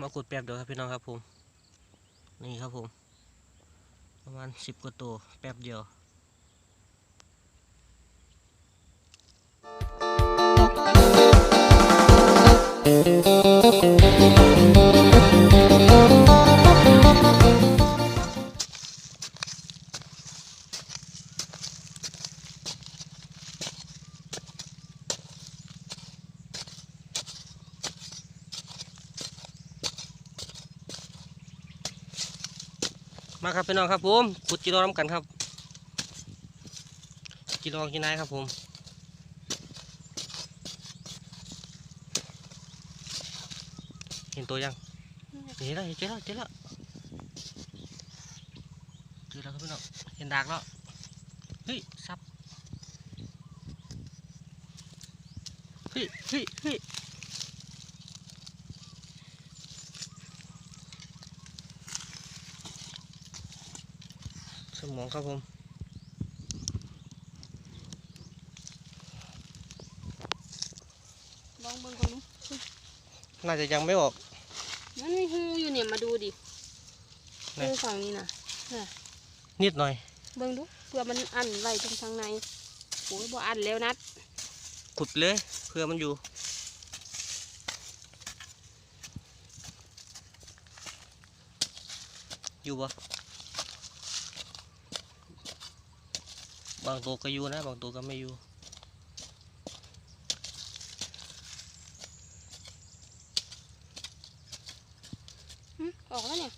มาขุดแป๊บเดียวครับพี่น้องครับผม นี่ครับผม ประมาณสิบกว่าตัวแป๊บเดียว มาครับพี่น้องครับผมขุดกิโลน้ำกันครับ กิโลกินได้ครับผมเห็นตัวยังเห็นแล้วเห็นเจอแล้วเจอแล้วเจอแล้วครับพี่น้องเห็นดากแล้วเฮ้ยซับเฮ้ยเฮ้ยเฮ้ย มองครับผมลองเบิ่งก่อนนุน่าจะยังไม่ออกมันมีหูอยู่เนี่ยมาดูดิไหนหูฝั่งนี้นะนิดหน่อย เบิ่งดูเพื่อมันอันไว้ตรงทางในโอ้ยบ่อันแล้วนัดขุดเลยเพื่อมันอยู่อยู่ปะ บางตัวก็อยู่นะ บางตัวก็ไม่อยู่หึออกแล้วเนี่ย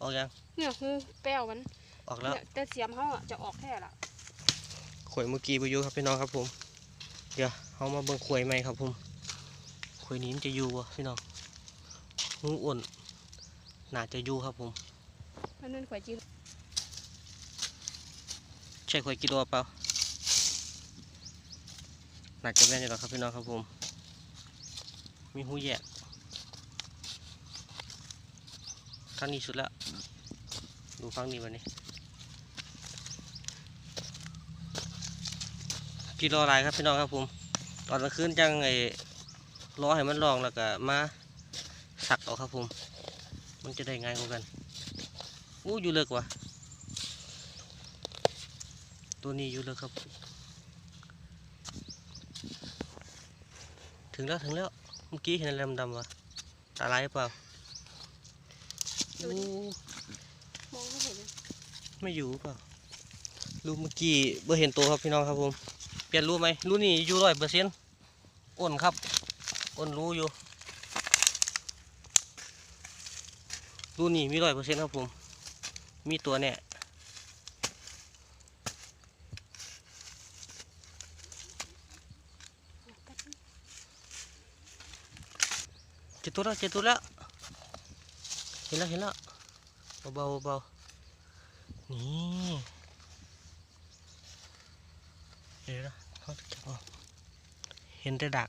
ออกยัง เนี่ยหูแป้วมัน ออกแล้วเนี่ยแต่เสียมเขาอะจะออกแค่ละขวยเมื่อกี้ไปอยู่ครับพี่น้องครับผม เดี๋ยวเอามาเบิ่งขวยใหม่ครับผมขวยนี้มันจะอยู่ปะพี่น้องหูอ้วนน่าจะอยู่ครับผมมันนั่นข่อยจีน ใช่ขวยกิโลเปล่าหน่าจะแม่นอยู่แล้วครับพี่น้องครับผม มีหูแยกทางนี้สุดล้วดูฟังนี้วันนี้กิโลอะไรครับพี่น้องครับผม ตอนกลางคืนจังไอ้รอให้มันลองแล้วก็มาสักเอาครับผม มันจะได้ง่ายกว่ากันอู้อยู่เลิกว่ะ ตัวนี้อยู่เลยครับ ถึงแล้วถึงแล้ว เมื่อกี้เห็นอะไรดำๆวะตาลายหรือเปล่าอู้มองไม่เห็นเลยไม่อยู่เปล่ารูปเมื่อกี้เบ่เห็นตัวครับพี่น้องครับผมเปลี่ยนรูปไหมรูปนี้อยู่ร้อยเปอร์เซ็นต์อ้นครับอ้นรู้อยู่รูปนี้มีร้อยเปอร์เซ็นต์ครับผม มีตัวเนี่ย เจอตัวแล้วเจอตัวแล้ว เห็นแล้วเห็นแล้วเบาๆเบาๆนี่เห็นแล้วเขาจะจับเอาเห็นแต่ดัก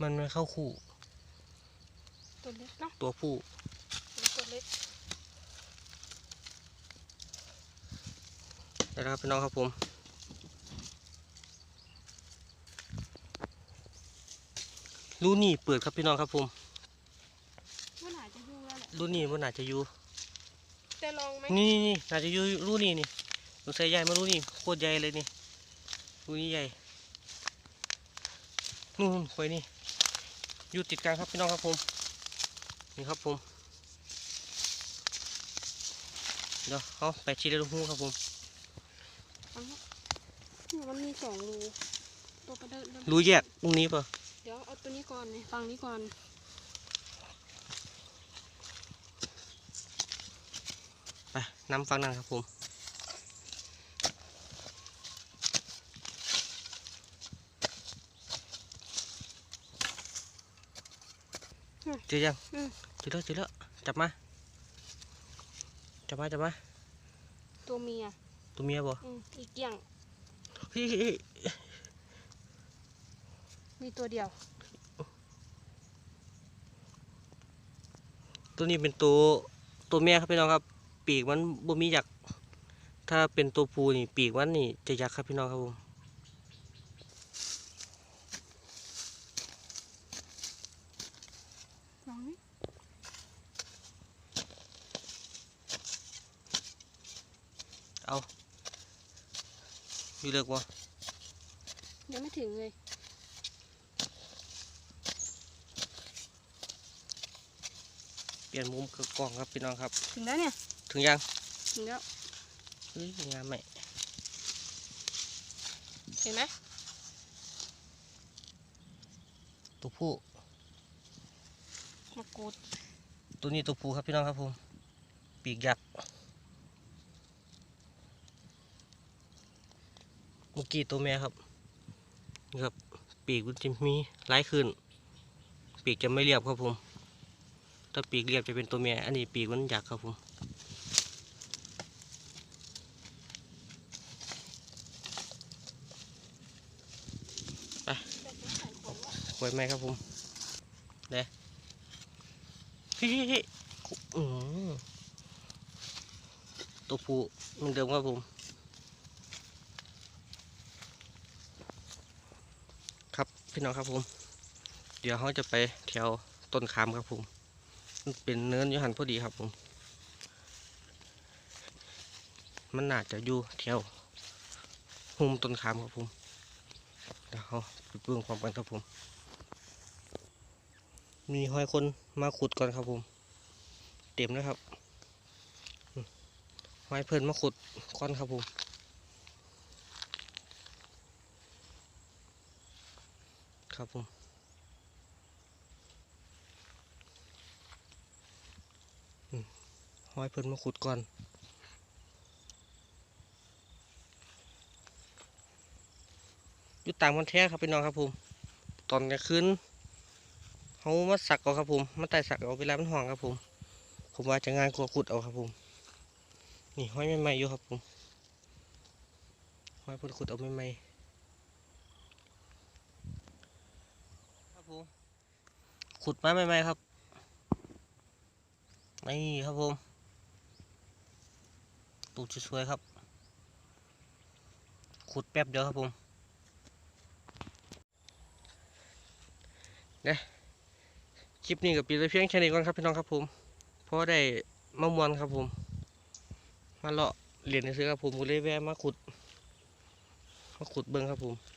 มันไม่เข้าคู่ ตัวเล็กเนาะตัวผู้ ตัวเล็กนะครับพี่น้องครับผม รูนี่เปิดครับพี่น้องครับผมมันอาจจะอยู่แล้วแหละรูนี่มันอาจจะอยู่ แต่ลองไหมนี่นี่นี่น่าจะอยู่รูนี่นี่สงสัยใหญ่มารูนี่โคตรใหญ่เลยนี่รูนี่ใหญ่ นู่นควยนี่ อยู่ติดกันครับพี่น้องครับผม นี่ครับผม เดี๋ยวเอาไปชี้เลยลูกหูครับผม เอาเนอะเนี่ยมันมีสองรูตัวประเดิน รูแยกตรงนี้ป่ะ เดี๋ยวเอาตัวนี้ก่อนเนี่ยฟังนี้ก่อน ไปน้ำฟังนั่นครับผมเจอยังอืมเจอแล้วเจอแล้วจับมา จับมา จับมา ตัวเมีย ตัวเมียบ่อืมอีกเกี่ยง มีตัวเดียว ตัวนี้เป็นตัวตัวแม่ครับพี่น้องครับ ปีกมันบ่มีอยากถ้าเป็นตัวผูนี่ปีกมันนี่จะยากครับพี่น้องครับผมเอาอยู่เลิกวะยังไม่ถึงเลย ปลี่ยนมุมกับกล้องครับพี่น้องครับ ถึงแล้วเนี่ย ถึงยัง ถึงแล้วเฮ้ยงามไหมเห็นไหมตัวผู้มะกรูดตัวนี้ตัวผู้ครับพี่น้องครับผม ปีกยักษ์ เมื่อกี้ตัวแม่ครับนี่ครับ ปีกมันจะมีหลายขึ้น ปีกจะไม่เรียบครับผม ถ้าปีกเรียบจะเป็นตัวแม่อันนี้ปีกมันยักครับผม ไปควยไหมครับผมเด้พี่พี่ตัวผู้เหมือนเดิมครับผมครับพี่น้องครับผม เดี๋ยวเขาจะไปแถวต้นขามครับผม มันเป็นเนินอยูหันพอดีครับผม มันน่าจะอยู่แถวหุมต้นขามครับผมเดี๋ยวเขาไปเบิ่งความกันครับผม มีห้อยคนมาขุดก่อนครับผม เต็มแล้วครับห้อยเพิ่นมาขุดก่อนครับผมครับผม อืม ห้อยเพิ่นมาขุดก่อนอยู่ต่างมันแท้ครับพี่น้องครับผมตอนกลางคืนเขามาสักเอาครับผมมาไต่สักเอาเวลามันห่องครับผม ผมว่าจะงานกลัวขุดเอาครับผม นี่ห้อยใหม่ๆอยู่ครับผมห้อยเพุ่นขุดเอาใหม่ๆครับผมขุดมาใหม่ๆครับนี่ครับผม ตูดสวยๆครับ ขุดแป๊บเดียวครับผมคลิปนี้กับปีละเพียงแค่นี้ก่อนครับพี่น้องครับผม เพราะได้มะม่วนครับผม มาเลาะเหรียญซื้อครับผมก็เลยแวะมาขุด มาขุดเบิ้งครับผม